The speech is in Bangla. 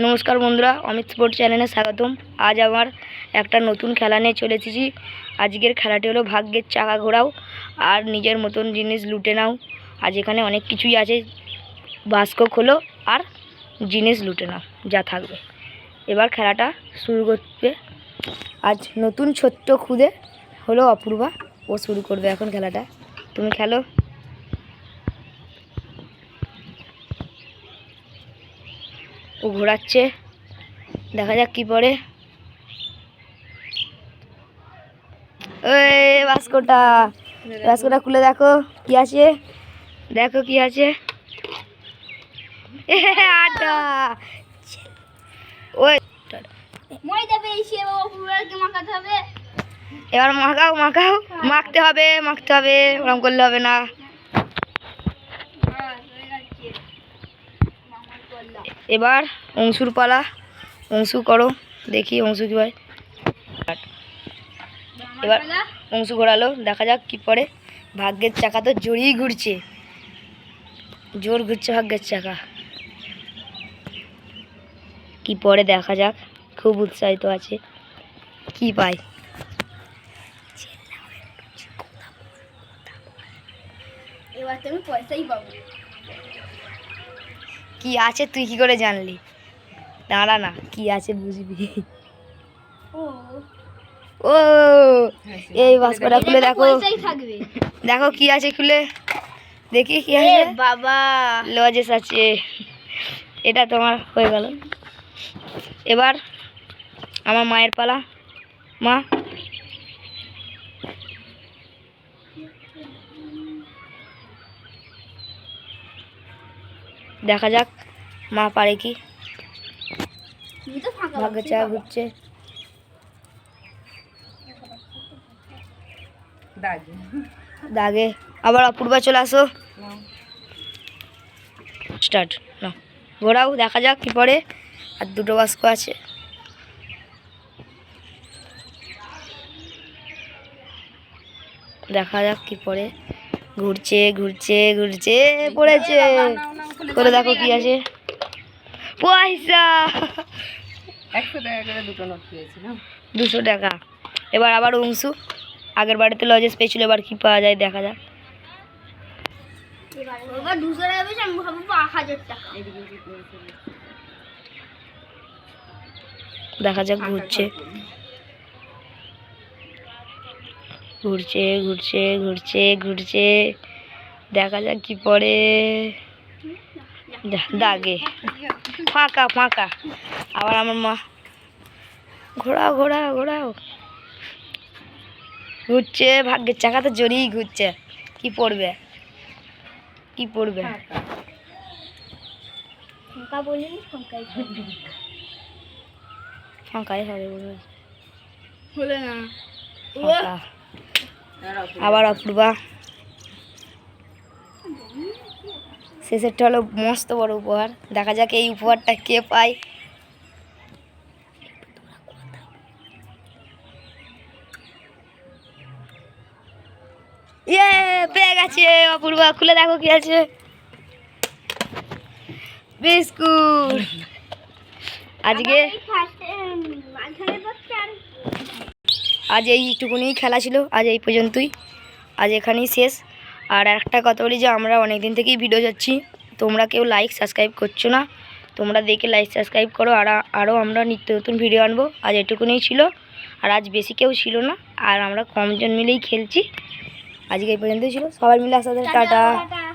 নমস্কার বন্ধুরা, অমিত স্পোর্ট চ্যানেলে স্বাগতম। আজ আমার একটা নতুন খেলা নিয়ে চলে এসেছি। আজকের খেলাটি হলো ভাগ্যের চাকা ঘোরাও আর নিজের মতন জিনিস লুটে নাও। আজ এখানে অনেক কিছুই আছে। বাস্ক খোলো আর জিনিস লুটে নাও, যা থাকবে। এবার খেলাটা শুরু করবে আজ নতুন ছোট্ট খুদে হলো অপূর্বা। ও শুরু করবে এখন খেলাটা। তুমি খেলো। ও ঘোরাচ্ছে। দেখা যাক কি পরে ওই বাস্কটা। বাস্কটা খুলে দেখো কি আছে? দেখো কি আছে। আটা। ওই। এবার মাখাও মাখাও। মাখতে হবে মাখতে হবে। ওরকম করলে হবে না হ্যাঁ হয়ে যাচ্ছে মামার করলাম এবার অংশুর পালা। অংশু করো, দেখি অংশু কি হয়। এবার অংশু ঘোরালো, দেখা যাক কি পরে। ভাগ্যের চাকা তো জোরেই ঘুরছে। জোর ঘুরছে ভাগ্যের চাকা। কি পরে দেখা যাক, খুব উৎসাহিত আছে। কি পাই এবার তুমি পয়সাই পাবো। কি আছে তুই কি করে জানলি? দাঁড়া না কি আছে বুঝবি। ও। ও এই বাস্কটা খুলে দেখো। দেখো কি আছে খুলে। দেখি কি আছে। বাবা। লজেস আছে। এটা তোমার হয়ে গেল। এবার আমার মায়ের পালা। মা দেখা যাক মা পারে কি তুমি তো ফাঁকা ভাগ্য চা ঘুরছে দাগে আবার অপূর্বা চলে আসো স্টার্ট না ঘোরাও দেখা যাক কি পরে আর দুটো বাস্ক আছে দেখা যাক কি পরে ঘুরছে ঘুরছে ঘুরছে পড়েছে করে দেখো কি আছে। পয়সা। একশো টাকা করে দুটো নোট পেয়েছি না? দুশো টাকা। এবার আবার অংশু আগের বাড়িতে লজেস পেয়েছিল এবার কি পাওয়া যায় দেখা যাক। দেখা যাক ঘুরছে। ঘুরছে ঘুরছে ঘুরছে ঘুরছে। দেখা যাক কি পড়ে। দা- দাগে। ফাঁকা ফাঁকা। আবার আমার মা ঘোরাও ঘোরাও ঘোরাও। ঘুরছে ভাগ্যের চাকা তো জোরেই ঘুরছে। কি পড়বে? কি পড়বে? ফাঁকা বলিনি ফাঁকাই ফাঁকাই হবে হলে না। আবার অপূর্বা। শেষেরটা হলো মস্ত বড় উপহার। দেখা যাক এই উপহারটা কে পায়। ইয়ে পেয়ে গেছে অপূর্বা। খুলে দেখো কি আছে। বিস্কুট। আজকে আজ এইটুকুনি খেলা ছিল। আজ এই পর্যন্তই। আজ এখানেই শেষ। আর একটা কথা বলি যে আমরা অনেক দিন থেকেই ভিডিও যাচ্ছি। তোমরা কেউ লাইক সাবস্ক্রাইব করছ না। তোমরা দেখে লাইক সাবস্ক্রাইব করো। আর আরও আমরা নিত্য নতুন ভিডিও আনব। আজ এটুকুনেই ছিল। আর আজ বেশি কেউ ছিল না। আর আমরা কমজন মিলেই খেলছি। আজকে এই পর্যন্তই ছিল। সবাই মিলে টাটা। টাটা।